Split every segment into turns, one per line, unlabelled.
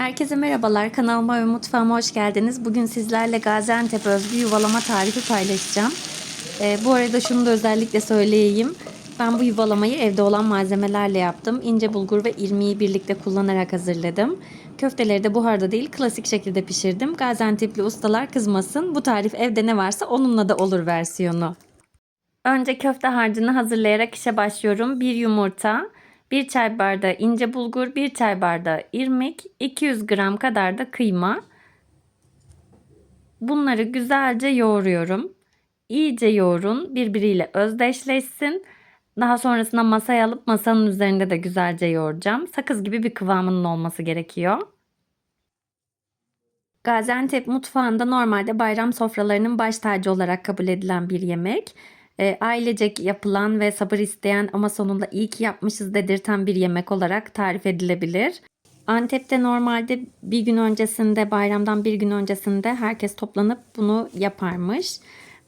Herkese merhabalar. Kanalıma ve mutfağıma hoş geldiniz. Bugün sizlerle Gaziantep özgü yuvalama tarifi paylaşacağım. Ee, bu arada şunu da özellikle söyleyeyim. Ben bu yuvalamayı evde olan malzemelerle yaptım. İnce bulgur ve irmiği birlikte kullanarak hazırladım. Köfteleri de buharda değil klasik şekilde pişirdim. Gaziantep'li ustalar kızmasın. Bu tarif evde ne varsa onunla da olur versiyonu. Önce köfte harcını hazırlayarak işe başlıyorum. Bir yumurta, 1 çay bardağı ince bulgur, 1 çay bardağı irmik, 200 gram kadar da kıyma. Bunları güzelce yoğuruyorum. İyice yoğurun, birbiriyle özdeşleşsin. Daha sonrasında masaya alıp masanın üzerinde de güzelce yoğuracağım. Sakız gibi bir kıvamının olması gerekiyor. Gaziantep mutfağında normalde bayram sofralarının baş tacı olarak kabul edilen bir yemek. E, ailecek yapılan ve sabır isteyen ama sonunda iyi ki yapmışız dedirten bir yemek olarak tarif edilebilir. Antep'te normalde bir gün öncesinde, bayramdan bir gün öncesinde herkes toplanıp bunu yaparmış.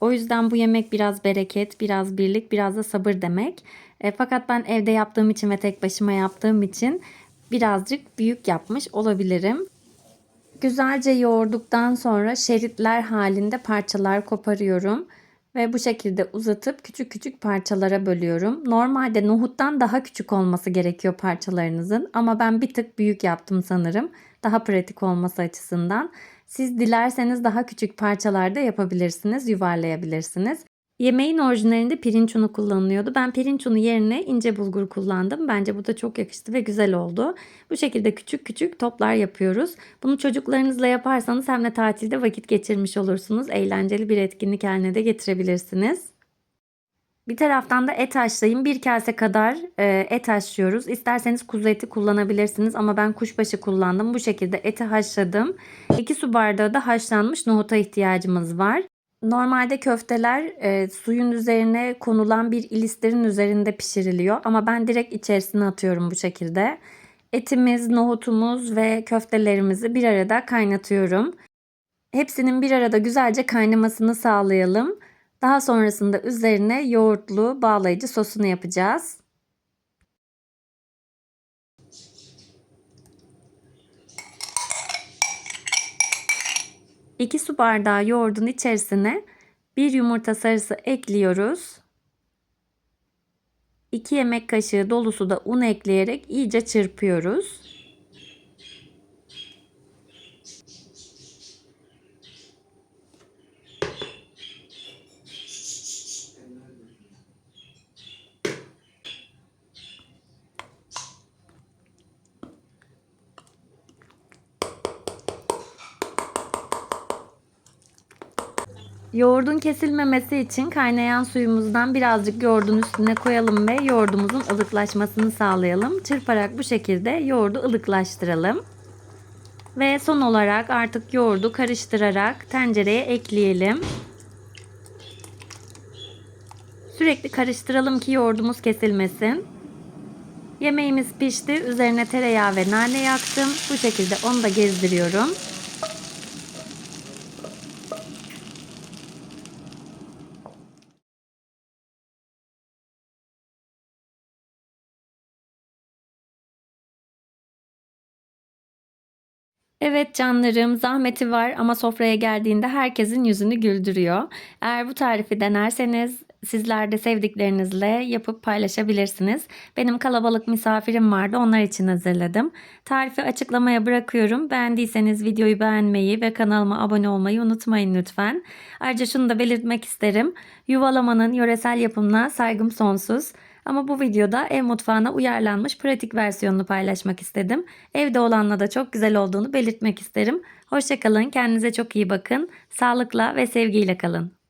O yüzden bu yemek biraz bereket, biraz birlik, biraz da sabır demek. E, fakat ben evde yaptığım için ve tek başıma yaptığım için birazcık büyük yapmış olabilirim. Güzelce yoğurduktan sonra şeritler halinde parçalar koparıyorum. Ve bu şekilde uzatıp küçük küçük parçalara bölüyorum. Normalde nohuttan daha küçük olması gerekiyor parçalarınızın. Ama ben bir tık büyük yaptım sanırım. Daha pratik olması açısından. Siz dilerseniz daha küçük parçalarda yapabilirsiniz, yuvarlayabilirsiniz. Yemeğin orijinalinde pirinç unu kullanılıyordu. Ben pirinç unu yerine ince bulgur kullandım. Bence bu da çok yakıştı ve güzel oldu. Bu şekilde küçük küçük toplar yapıyoruz. Bunu çocuklarınızla yaparsanız hem de tatilde vakit geçirmiş olursunuz. Eğlenceli bir etkinlik haline de getirebilirsiniz. Bir taraftan da et haşlayayım. Bir kase kadar e, et haşlıyoruz. İsterseniz kuzu eti kullanabilirsiniz ama ben kuşbaşı kullandım. Bu şekilde eti haşladım. 2 su bardağı da haşlanmış nohuta ihtiyacımız var. Normalde köfteler e, suyun üzerine konulan bir ilisterin üzerinde pişiriliyor ama ben direkt içerisine atıyorum bu şekilde. Etimiz, nohutumuz ve köftelerimizi bir arada kaynatıyorum. Hepsinin bir arada güzelce kaynamasını sağlayalım. Daha sonrasında üzerine yoğurtlu bağlayıcı sosunu yapacağız. İki su bardağı yoğurdun içerisine bir yumurta sarısı ekliyoruz. 2 yemek kaşığı dolusu da un ekleyerek iyice çırpıyoruz. Yoğurdun kesilmemesi için kaynayan suyumuzdan birazcık yoğurdun üstüne koyalım ve yoğurdumuzun ılıklaşmasını sağlayalım. Çırparak bu şekilde yoğurdu ılıklaştıralım. Ve son olarak artık yoğurdu karıştırarak tencereye ekleyelim. Sürekli karıştıralım ki yoğurdumuz kesilmesin. Yemeğimiz pişti. Üzerine tereyağı ve nane yaktım. Bu şekilde onu da gezdiriyorum. Evet canlarım zahmeti var ama sofraya geldiğinde herkesin yüzünü güldürüyor. Eğer bu tarifi denerseniz sizler de sevdiklerinizle yapıp paylaşabilirsiniz. Benim kalabalık misafirim vardı onlar için hazırladım. Tarifi açıklamaya bırakıyorum. Beğendiyseniz videoyu beğenmeyi ve kanalıma abone olmayı unutmayın lütfen. Ayrıca şunu da belirtmek isterim. Yuvalamanın yöresel yapımına saygım sonsuz. Ama bu videoda ev mutfağına uyarlanmış pratik versiyonunu paylaşmak istedim. Evde olanla da çok güzel olduğunu belirtmek isterim. Hoşçakalın, kendinize çok iyi bakın. Sağlıkla ve sevgiyle kalın.